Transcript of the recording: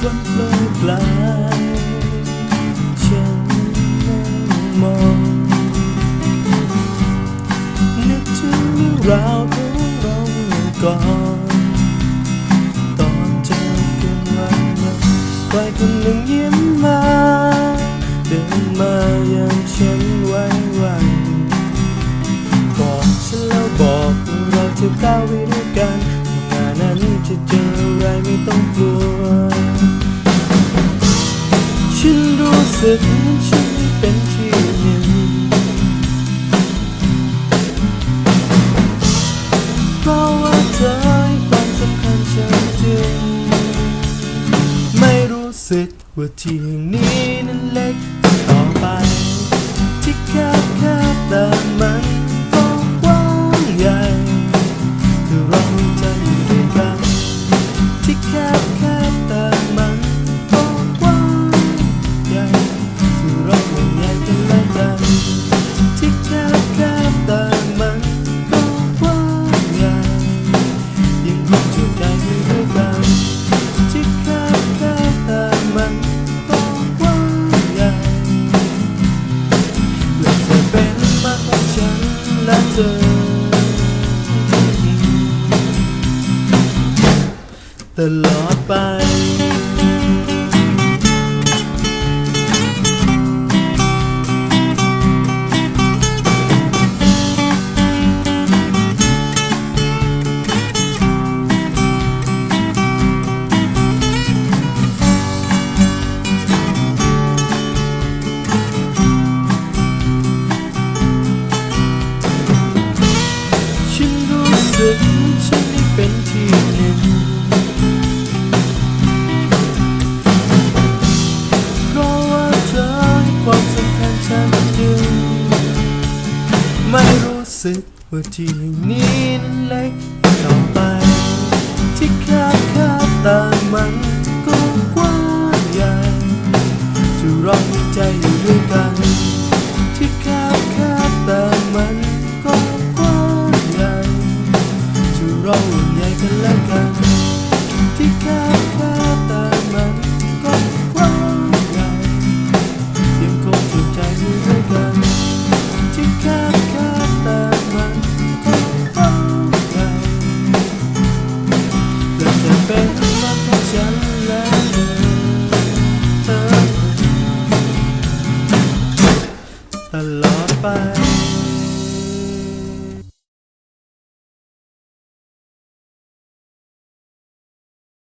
ฝันเลอยปลายฉันนั่งมอง นึกถึงราวของเราเมื่อก่อนตอนเจอกันวันนั้ใครคนหนึ่งยิ้มมาเดินมายังฉันไว้วันบอกฉันแล้วบอกเราจะก้าวไปด้วยกันงานนั้นจะเจออะไรไม่ต้องกลัว สึกเหมือนฉันเป็นที่หนึ่งเพราะว่าเธอให้ความสำคัญฉันจึงไม่รู้สึกว่าที่แห่งนี้นั้นเล็ก และเธอ ตลอดไป สึกฉันได้เป็นที่หนึ่งเพราะว่าเธอให้ความสำคัญฉันจึงไม่รู้สึกว่าที่นี้นั้นเล็กต่อไป ที่แคบแคบต่มันก็กว้างใหญ่จะรอมีใจ Thank you.